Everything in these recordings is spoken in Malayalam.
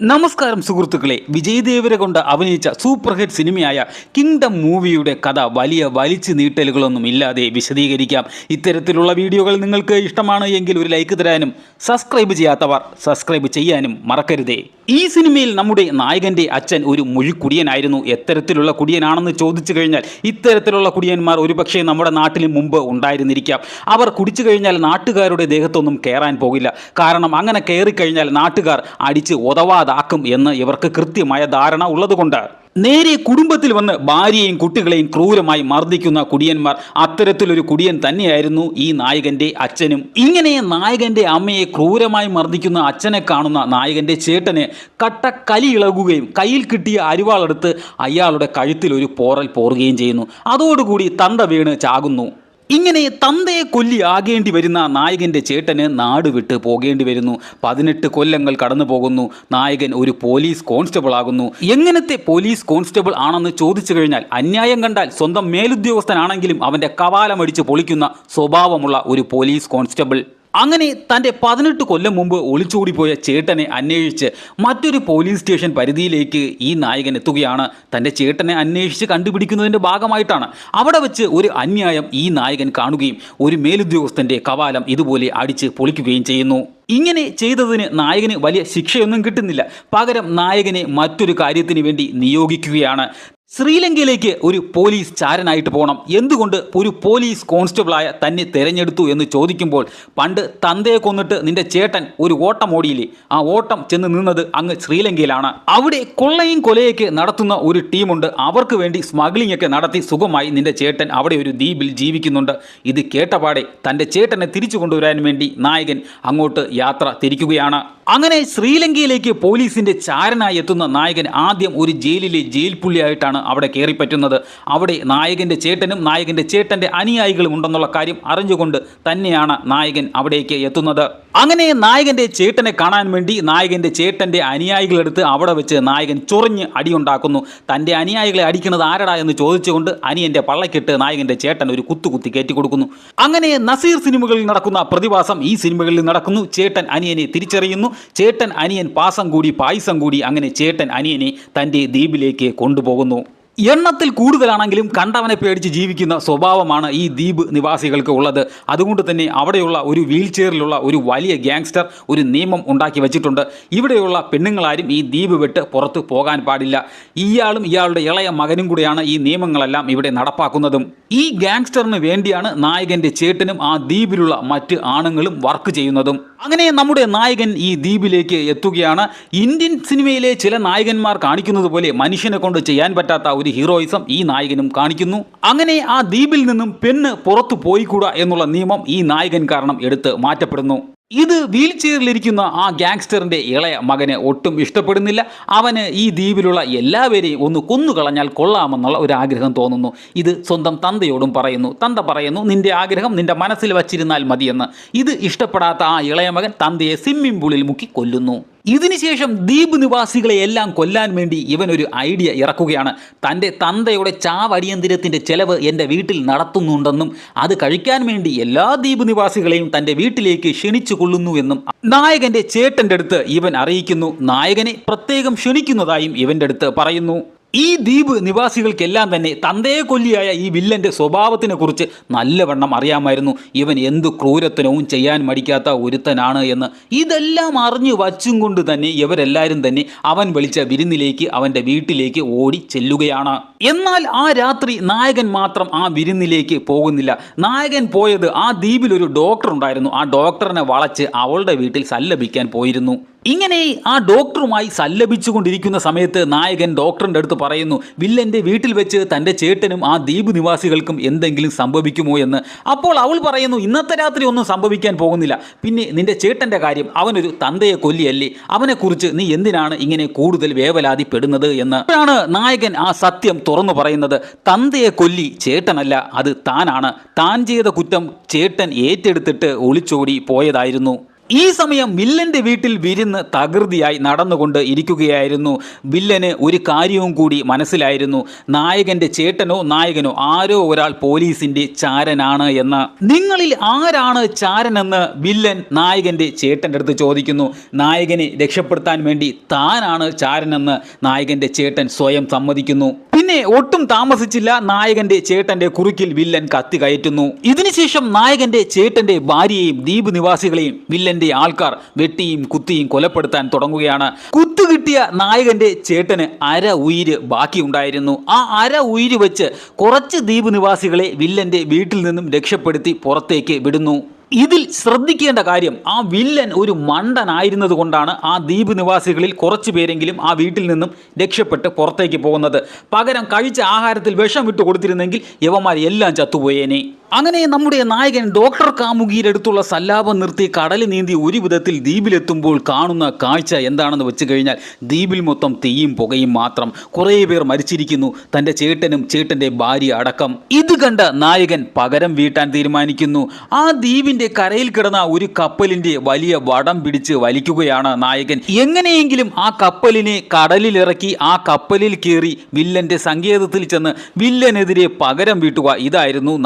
നമസ്കാരം സുഹൃത്തുക്കളെ. വിജയ് ദേവരെ കൊണ്ട് അഭിനയിച്ച സൂപ്പർ ഹിറ്റ് സിനിമയായ കിങ്ഡം മൂവിയുടെ കഥ വലിയ വലിച്ചു നീട്ടലുകളൊന്നും ഇല്ലാതെ വിശദീകരിക്കാം. ഇത്തരത്തിലുള്ള വീഡിയോകൾ നിങ്ങൾക്ക് ഇഷ്ടമാണ് എങ്കിൽ ഒരു ലൈക്ക് തരാനും സബ്സ്ക്രൈബ് ചെയ്യാത്തവർ സബ്സ്ക്രൈബ് ചെയ്യാനും മറക്കരുതേ. ഈ സിനിമയിൽ നമ്മുടെ നായകന്റെ അച്ഛൻ ഒരു മുഴിക്കുടിയനായിരുന്നു. എത്തരത്തിലുള്ള കുടിയനാണെന്ന് ചോദിച്ചു കഴിഞ്ഞാൽ ഇത്തരത്തിലുള്ള കുടിയന്മാർ ഒരുപക്ഷെ നമ്മുടെ നാട്ടിൽ മുമ്പ് ഉണ്ടായിരുന്നിരിക്കാം. അവർ കുടിച്ചു കഴിഞ്ഞാൽ നാട്ടുകാരുടെ ദേഹത്തൊന്നും കയറാൻ പോകില്ല. കാരണം അങ്ങനെ കയറിക്കഴിഞ്ഞാൽ നാട്ടുകാർ അടിച്ച് ഉതവാതാക്കും എന്ന് ഇവർക്ക് കൃത്യമായ ധാരണ ഉള്ളതുകൊണ്ട്. നേരെ കുടുംബത്തിൽ വന്ന് ഭാര്യയെയും കുട്ടികളെയും ക്രൂരമായി മർദ്ദിക്കുന്ന കുടിയന്മാർ അത്തരത്തിലൊരു കുടിയൻ തന്നെയായിരുന്നു ഈ നായകന്റെ അച്ഛനും. ഇങ്ങനെ നായകന്റെ അമ്മയെ ക്രൂരമായി മർദ്ദിക്കുന്ന അച്ഛനെ കാണുന്ന നായകന്റെ ചേട്ടന് കട്ട കലി ഇളകുകയും കയ്യിൽ കിട്ടിയ അരിവാളെടുത്ത് അയാളുടെ കഴുത്തിൽ ഒരു പോറൽ പോറുകയും ചെയ്യുന്നു. അതോടുകൂടി തന്ത വീണ് ചാകുന്നു. ഇങ്ങനെ തന്തയെ കൊല്ലി ആകേണ്ടി വരുന്ന നായകന്റെ ചേട്ടന് നാട് വിട്ട് പോകേണ്ടി വരുന്നു. പതിനെട്ട് കൊല്ലങ്ങൾ കടന്നു പോകുന്നു. നായകൻ ഒരു പോലീസ് കോൺസ്റ്റബിൾ ആകുന്നു. എങ്ങനത്തെ പോലീസ് കോൺസ്റ്റബിൾ ആണെന്ന് ചോദിച്ചു കഴിഞ്ഞാൽ അന്യായം കണ്ടാൽ സ്വന്തം മേലുദ്യോഗസ്ഥനാണെങ്കിലും അവന്റെ കവാലമടിച്ച് പൊളിക്കുന്ന സ്വഭാവമുള്ള ഒരു പോലീസ് കോൺസ്റ്റബിൾ. അങ്ങനെ തന്റെ പതിനെട്ട് കൊല്ലം മുമ്പ് ഒളിച്ചോടിപ്പോയ ചേട്ടനെ അന്വേഷിച്ച് മറ്റൊരു പോലീസ് സ്റ്റേഷൻ പരിധിയിലേക്ക് ഈ നായകൻ എത്തുകയാണ്. തന്റെ ചേട്ടനെ അന്വേഷിച്ച് കണ്ടുപിടിക്കുന്നതിന്റെ ഭാഗമായിട്ടാണ് അവിടെ വെച്ച് ഒരു അന്യായം ഈ നായകൻ കാണുകയും ഒരു മേലുദ്യോഗസ്ഥന്റെ കവാലം ഇതുപോലെ അടിച്ച് പൊളിക്കുകയും ചെയ്യുന്നു. ഇങ്ങനെ ചെയ്തതിന് നായകന് വലിയ ശിക്ഷയൊന്നും കിട്ടുന്നില്ല. പകരം നായകനെ മറ്റൊരു കാര്യത്തിന് വേണ്ടി നിയോഗിക്കുകയാണ്. ശ്രീലങ്കയിലേക്ക് ഒരു പോലീസ് ചാരനായിട്ട് പോകണം എന്തുകൊണ്ട് ഒരു പോലീസ് കോൺസ്റ്റബിളായ തന്നെ തിരഞ്ഞെടുത്തു എന്ന് ചോദിക്കുമ്പോൾ പണ്ട് തന്തയെ കൊന്നിട്ട് നിന്റെ ചേട്ടൻ ഒരു ഓട്ടം ഓടിയില്ലേ? ആ ഓട്ടം ചെന്ന് നിന്നത് അങ്ങ് ശ്രീലങ്കയിലാണ്. അവിടെ കൊള്ളയും കൊലയൊക്കെ നടത്തുന്ന ഒരു ടീമുണ്ട്. അവർക്ക് വേണ്ടി സ്മഗ്ലിംഗ് ഒക്കെ നടത്തി സുഖമായി നിന്റെ ചേട്ടൻ അവിടെ ഒരു ദ്വീപിൽ ജീവിക്കുന്നുണ്ട്. ഇത് കേട്ടപാടെ തന്റെ ചേട്ടനെ തിരിച്ചു കൊണ്ടുവരാൻ വേണ്ടി നായകൻ അങ്ങോട്ട് യാത്ര തിരിക്കുകയാണ്. അങ്ങനെ ശ്രീലങ്കയിലേക്ക് പോലീസിന്റെ ചാരനായി എത്തുന്ന നായകൻ ആദ്യം ഒരു ജയിലിലെ ജയിൽ പുള്ളിയായിട്ടാണ് അവിടെ കയറിപ്പറ്റുന്നത് അവിടെ നായകന്റെ ചേട്ടനും നായകന്റെ ചേട്ടന്റെ അനുയായികളും ഉണ്ടെന്നുള്ള കാര്യം അറിഞ്ഞുകൊണ്ട് തന്നെയാണ് നായകൻ അവിടേക്ക് എത്തുന്നത്. അങ്ങനെ നായകന്റെ ചേട്ടനെ കാണാൻ വേണ്ടി നായകന്റെ ചേട്ടന്റെ അനുയായികളെടുത്ത് അവിടെ വെച്ച് നായകൻ ചൊറിഞ്ഞ് അടിയുണ്ടാക്കുന്നു. തന്റെ അനുയായികളെ അടിക്കുന്നത് ആരടാ എന്ന് ചോദിച്ചുകൊണ്ട് അനിയന്റെ പള്ളക്കിട്ട് നായകന്റെ ചേട്ടൻ ഒരു കുത്തുകുത്തി കയറ്റി കൊടുക്കുന്നു അങ്ങനെ നസീർ സിനിമകളിൽ നടക്കുന്ന പ്രതിഭാസം ഈ സിനിമകളിൽ നടക്കുന്നു. ചേട്ടൻ അനിയനെ തിരിച്ചറിയുന്നു. ചേട്ടൻ അനിയൻ പാസം കൂടി പായസം കൂടി അങ്ങനെ ചേട്ടൻ അനിയനെ തന്റെ ദ്വീപിലേക്ക് കൊണ്ടുപോകുന്നു. എണ്ണത്തിൽ കൂടുതലാണെങ്കിലും കണ്ടവനെ പേടിച്ച് ജീവിക്കുന്ന സ്വഭാവമാണ് ഈ ദ്വീപ് നിവാസികൾക്ക് ഉള്ളത്. അതുകൊണ്ട് തന്നെ അവിടെയുള്ള ഒരു വീൽ ചെയറിലുള്ള ഒരു വലിയ ഗ്യാങ്സ്റ്റർ ഒരു നിയമം ഉണ്ടാക്കി വെച്ചിട്ടുണ്ട്. ഇവിടെയുള്ള പെണ്ണുങ്ങളാരും ഈ ദ്വീപ് വിട്ട് പുറത്ത് പോകാൻ പാടില്ല. ഇയാളും ഇയാളുടെ ഇളയ മകനും കൂടിയാണ് ഈ നിയമങ്ങളെല്ലാം ഇവിടെ നടപ്പാക്കുന്നതും. ഈ ഗ്യാങ്സ്റ്ററിന് വേണ്ടിയാണ് നായകന്റെ ചേട്ടനും ആ ദ്വീപിലുള്ള മറ്റ് ആണുങ്ങളും വർക്ക് ചെയ്യുന്നതും. അങ്ങനെ നമ്മുടെ നായകൻ ഈ ദ്വീപിലേക്ക് എത്തുകയാണ്. ഇന്ത്യൻ സിനിമയിലെ ചില നായകന്മാർ കാണിക്കുന്നത് പോലെ മനുഷ്യനെ കൊണ്ട് ചെയ്യാൻ പറ്റാത്ത ഒരു ഹീറോയിസം ഈ നായകനും കാണിക്കുന്നു. അങ്ങനെ ആ ദ്വീപിൽ നിന്നും പെണ്ണ് പുറത്തു പോയിക്കൂടാ എന്നുള്ള നിയമം ഈ നായകൻ കാരണം എടുത്ത് മാറ്റപ്പെടുന്നു. ഇത് വീൽ ചെയറിലിരിക്കുന്ന ആ ഗാങ്സ്റ്ററിന്റെ ഇളയ മകന് ഒട്ടും ഇഷ്ടപ്പെടുന്നില്ല. അവന് ഈ ദ്വീപിലുള്ള എല്ലാവരെയും ഒന്ന് കൊന്നുകളഞ്ഞാൽ കൊള്ളാമെന്നുള്ള ഒരു ആഗ്രഹം തോന്നുന്നു. ഇത് സ്വന്തം തന്തയോടും പറയുന്നു. തന്ത പറയുന്നു നിന്റെ ആഗ്രഹം നിന്റെ മനസ്സിൽ വച്ചിരുന്നാൽ മതിയെന്ന്. ഇത് ഇഷ്ടപ്പെടാത്ത ആ ഇളയ മകൻ തന്തയെ സ്വിമ്മിംഗ് പൂളിൽ മുക്കി കൊല്ലുന്നു. ഇതിനുശേഷം ദ്വീപ് നിവാസികളെ എല്ലാം കൊല്ലാൻ വേണ്ടി ഇവൻ ഒരു ഐഡിയ ഇറക്കുകയാണ്. തന്റെ തന്തയുടെ ചാവടിയന്തിരത്തിന്റെ ചെലവ് എന്റെ വീട്ടിൽ നടത്തുന്നുണ്ടെന്നും അത് കഴിക്കാൻ വേണ്ടി എല്ലാ ദ്വീപ് നിവാസികളെയും തന്റെ വീട്ടിലേക്ക് ക്ഷണിച്ചു കൊള്ളുന്നു എന്നും നായകന്റെ ചേട്ടന്റെ അടുത്ത് ഇവൻ അറിയിക്കുന്നു. നായകനെ പ്രത്യേകം ക്ഷണിക്കുന്നതായും ഇവന്റെ അടുത്ത് പറയുന്നു. ഈ ദ്വീപ് നിവാസികൾക്കെല്ലാം തന്നെ തന്തയെ കൊല്ലിയായ ഈ വില്ലന്റെ സ്വഭാവത്തിനെ കുറിച്ച് നല്ലവണ്ണം അറിയാമായിരുന്നു. ഇവൻ എന്ത് ക്രൂരത്തിനവും ചെയ്യാൻ മടിക്കാത്ത ഒരുത്തനാണ് എന്ന്. ഇതെല്ലാം അറിഞ്ഞു വച്ചും കൊണ്ട് തന്നെ ഇവരെല്ലാവരും തന്നെ അവൻ വിളിച്ച വിരുന്നിലേക്ക് അവന്റെ വീട്ടിലേക്ക് ഓടി ചെല്ലുകയാണ്. എന്നാൽ ആ രാത്രി നായകൻ മാത്രം ആ വിരുന്നിലേക്ക് പോകുന്നില്ല. നായകൻ പോയത് ആ ദ്വീപിൽ ഒരു ഡോക്ടർ ഉണ്ടായിരുന്നു. ആ ഡോക്ടറിനെ വളച്ച് അവളുടെ വീട്ടിൽ സല്ലപിക്കാൻ പോയിരുന്നു. ഇങ്ങനെ ആ ഡോക്ടറുമായി സല്ലപിച്ചുകൊണ്ടിരിക്കുന്ന സമയത്ത് നായകൻ ഡോക്ടറിന്റെ അടുത്ത് പറയുന്നു വില്ലന്റെ വീട്ടിൽ വെച്ച് തന്റെ ചേട്ടനും ആ ദ്വീപ് നിവാസികൾക്കും എന്തെങ്കിലും സംഭവിക്കുമോ എന്ന്. അപ്പോൾ അവൾ പറയുന്നു ഇന്നത്തെ രാത്രി ഒന്നും സംഭവിക്കാൻ പോകുന്നില്ല. പിന്നെ നിന്റെ ചേട്ടന്റെ കാര്യം അവനൊരു തന്തയെ കൊല്ലിയല്ലേ? അവനെക്കുറിച്ച് നീ എന്തിനാണ് ഇങ്ങനെ കൂടുതൽ വേവലാതിപ്പെടുന്നത് എന്ന്? അപ്പോഴാണ് നായകൻ ആ സത്യം തുറന്നു പറയുന്നത് തന്തയെ കൊല്ലി ചേട്ടനല്ല അത് താനാണ്. താൻ ചെയ്ത കുറ്റം ചേട്ടൻ ഏറ്റെടുത്തിട്ട് ഒളിച്ചോടി പോയതായിരുന്നു. ഈ സമയം വില്ലന്റെ വീട്ടിൽ വിരുന്ന് തകൃതിയായി നടന്നുകൊണ്ട് ഇരിക്കുകയായിരുന്നു. വില്ലന് ഒരു കാര്യവും കൂടി മനസ്സിലായിരുന്നു. നായകന്റെ ചേട്ടനോ നായകനോ ആരോ ഒരാൾ പോലീസിന്റെ ചാരനാണ് എന്ന്. നിങ്ങളിൽ ആരാണ് ചാരനെന്ന് വില്ലൻ നായകന്റെ ചേട്ടന്റെ അടുത്ത് ചോദിക്കുന്നു. നായകനെ രക്ഷപ്പെടുത്താൻ വേണ്ടി താനാണ് ചാരനെന്ന് നായകന്റെ ചേട്ടൻ സ്വയം സമ്മതിക്കുന്നു. പിന്നെ ഒട്ടും താമസിച്ചില്ല നായകന്റെ ചേട്ടന്റെ കുറുക്കിൽ വില്ലൻ കത്തി കയറ്റുന്നു. ഇതിനുശേഷം നായകന്റെ ചേട്ടന്റെ ഭാര്യയെയും ദ്വീപ് നിവാസികളെയും വില്ലന്റെ ആൾക്കാർ വെട്ടിയും കുത്തിയും കൊലപ്പെടുത്താൻ തുടങ്ങുകയാണ്. കുത്തു കിട്ടിയ നായകന്റെ ചേട്ടന് അര ഉയിര് ബാക്കിയുണ്ടായിരുന്നു. ആ അര ഉയിര് വെച്ച് കുറച്ച് ദ്വീപ് നിവാസികളെ വില്ലന്റെ വീട്ടിൽ നിന്നും രക്ഷപ്പെടുത്തി പുറത്തേക്ക് വിടുന്നു. ഇതിൽ ശ്രദ്ധിക്കേണ്ട കാര്യം ആ വില്ലൻ ഒരു മണ്ടനായിരുന്നത് കൊണ്ടാണ് ആ ദ്വീപ് നിവാസികളിൽ കുറച്ച് പേരെങ്കിലും ആ വീട്ടിൽ നിന്നും രക്ഷപ്പെട്ട് പുറത്തേക്ക് പോകുന്നത്. പകരം കഴിച്ച ആഹാരത്തിൽ വിഷം വിട്ടു കൊടുത്തിരുന്നെങ്കിൽ യവന്മാർ എല്ലാം ചത്തുപോയേനെ. അങ്ങനെ നമ്മുടെ നായകൻ ഡോക്ടർ കാമുകിയുടെ അടുത്തുള്ള സല്ലാപം നിർത്തി കടൽ നീന്തി ഒരു വിധത്തിൽ ദ്വീപിലെത്തുമ്പോൾ കാണുന്ന കാഴ്ച എന്താണെന്ന് വെച്ച് കഴിഞ്ഞാൽ ദ്വീപിൽ മൊത്തം തീയും പുകയും മാത്രം. കുറേ പേർ മരിച്ചിരിക്കുന്നു. തന്റെ ചേട്ടനും ചേട്ടന്റെ ഭാര്യ അടക്കം. ഇത് കണ്ട നായകൻ പകരം വീട്ടാൻ തീരുമാനിക്കുന്നു. ആ ദ്വീപിന്റെ കരയിൽ കിടന്ന ഒരു കപ്പലിന്റെ വലിയ വടം പിടിച്ച് വലിക്കുകയാണ് നായകൻ. എങ്ങനെയെങ്കിലും ആ കപ്പലിനെ കടലിലിറക്കി ആ കപ്പലിൽ കയറി വില്ലന്റെ സങ്കേതത്തിൽ ചെന്ന് വില്ലനെതിരെ പകരം വീട്ടുക ഇതായിരുന്നു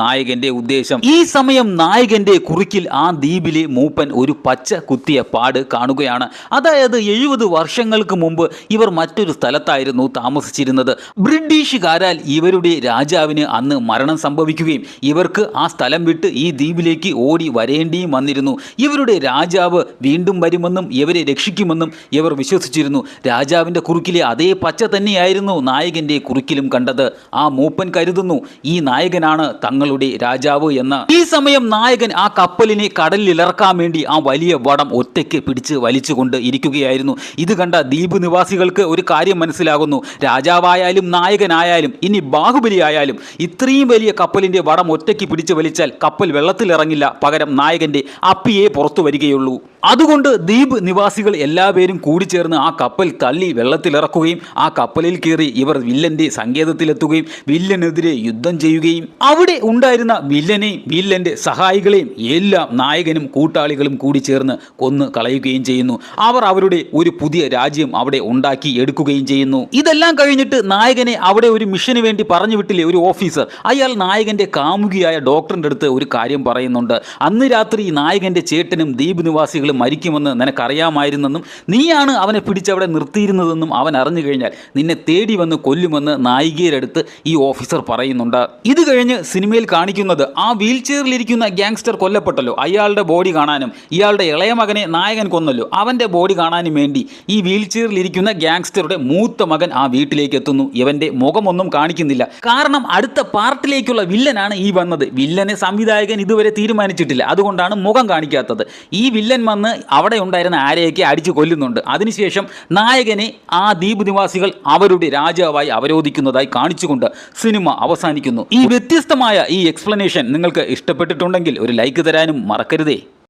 നായകന്റെ ഉദ്ദേശം ഈ സമയം നായകന്റെ കുറുക്കിൽ ആ ദ്വീപിലെ മൂപ്പൻ ഒരു പച്ച കുത്തിയ പാട് കാണുകയാണ്. അതായത് എഴുപത് വർഷങ്ങൾക്ക് മുമ്പ് ഇവർ മറ്റൊരു സ്ഥലത്തായിരുന്നു താമസിച്ചിരുന്നത്. ബ്രിട്ടീഷുകാരാൽ ഇവരുടെ രാജാവിന് അന്ന് മരണം സംഭവിക്കുകയും ഇവർക്ക് ആ സ്ഥലം വിട്ട് ഈ ദ്വീപിലേക്ക് ഓടി വരേണ്ടിയും വന്നിരുന്നു. ഇവരുടെ രാജാവ് വീണ്ടും വരുമെന്നും ഇവരെ രക്ഷിക്കുമെന്നും ഇവർ വിശ്വസിച്ചിരുന്നു. രാജാവിന്റെ കുറുക്കിലെ അതേ പച്ച തന്നെയായിരുന്നു നായകന്റെ കുറുക്കിലും കണ്ടത്. ആ മൂപ്പൻ കരുതുന്നു ഈ നായകനാണ് തങ്ങളുടെ രാജാവ് എന്ന് ഈ സമയം നായകൻ ആ കപ്പലിനെ കടലിൽ ഇറക്കാൻ വേണ്ടി ആ വലിയ വടം ഒറ്റയ്ക്ക് പിടിച്ച് വലിച്ചുകൊണ്ട് ഇരിക്കുകയായിരുന്നു. ഇത് കണ്ട ദ്വീപ് നിവാസികൾക്ക് ഒരു കാര്യം മനസ്സിലാകുന്നു. രാജാവായാലും നായകനായാലും ഇനി ബാഹുബലി ആയാലും ഇത്രയും വലിയ കപ്പലിന്റെ വടം ഒറ്റയ്ക്ക് പിടിച്ച് വലിച്ചാൽ കപ്പൽ വെള്ളത്തിലിറങ്ങില്ല പകരം നായകന്റെ അപ്പിയെ പുറത്തു വരികയുള്ളൂ. അതുകൊണ്ട് ദ്വീപ് നിവാസികൾ എല്ലാവരും കൂടി ചേർന്ന് ആ കപ്പൽ തള്ളി വെള്ളത്തിലിറക്കുകയും ആ കപ്പലിൽ കയറി ഇവർ വില്ലന്റെ സങ്കേതത്തിലെത്തുകയും വില്ലനെതിരെ യുദ്ധം ചെയ്യുകയും അവിടെ ഉണ്ടായിരുന്ന വില്ലനെയും വില്ലന്റെ സഹായികളെയും എല്ലാം നായകനും കൂട്ടാളികളും കൂടി ചേർന്ന് കൊന്നു കളയുകയും ചെയ്യുന്നു. അവർ അവരുടെ ഒരു പുതിയ രാജ്യം അവിടെ ഉണ്ടാക്കി എടുക്കുകയും ചെയ്യുന്നു. ഇതെല്ലാം കഴിഞ്ഞിട്ട് നായകനെ അവിടെ ഒരു മിഷന് വേണ്ടി പറഞ്ഞു വിട്ടില്ലേ ഒരു ഓഫീസർ? അയാൾ നായകന്റെ കാമുകിയായ ഡോക്ടറിന്റെ അടുത്ത് ഒരു കാര്യം പറയുന്നുണ്ട്. അന്ന് രാത്രി നായകന്റെ ചേട്ടനും ദ്വീപ് നിവാസികളും മരിക്കുമെന്ന് നിനക്കറിയാമായിരുന്നെന്നും നീയാണ് അവനെ പിടിച്ചവിടെ നിർത്തിയിരുന്നതെന്നും അവൻ അറിഞ്ഞു കഴിഞ്ഞാൽ നിന്നെ തേടി വന്ന് കൊല്ലുമെന്ന് നായികയുടെ അടുത്ത് ഈ ഓഫീസർ പറയുന്നുണ്ട്. ഇത് കഴിഞ്ഞ് സിനിമയിൽ കാണിക്കുന്നത് ആ വീൽ ചെയറിലിരിക്കുന്ന ഗ്യാങ്സ്റ്റർ കൊല്ലപ്പെട്ടല്ലോ. അയാളുടെ ബോഡി കാണാനും ഇയാളുടെ ഇളയ മകനെ നായകൻ കൊന്നല്ലോ. അവന്റെ ബോഡി കാണാനും വേണ്ടി ഈ വീൽ ചെയറിലിരിക്കുന്ന ഗ്യാങ്സ്റ്ററുടെ മൂത്ത മകൻ ആ വീട്ടിലേക്ക് എത്തുന്നു ഇവന്റെ മുഖമൊന്നും കാണിക്കുന്നില്ല. കാരണം അടുത്ത പാർട്ടിലേക്കുള്ള വില്ലനാണ് ഈ വന്നത്. വില്ലനെ സംവിധായകൻ ഇതുവരെ തീരുമാനിച്ചിട്ടില്ല. അതുകൊണ്ടാണ് മുഖം കാണിക്കാത്തത്. ഈ വില്ലൻ വന്ന് അവിടെ ഉണ്ടായിരുന്ന ആരെയൊക്കെ അടിച്ചു കൊല്ലുന്നുണ്ട്. അതിനുശേഷം നായകനെ ആ ദ്വീപ് നിവാസികൾ അവരുടെ രാജാവായി അവരോധിക്കുന്നതായി കാണിച്ചുകൊണ്ട് സിനിമ അവസാനിക്കുന്നു. ഈ വ്യത്യസ്തമായ ഈ എക്സ്പ്ലനേഷൻ നിങ്ങൾക്ക് ഇഷ്ടപ്പെട്ടിട്ടുണ്ടെങ്കിൽ ഒരു ലൈക്ക് തരാനും മറക്കരുതേ.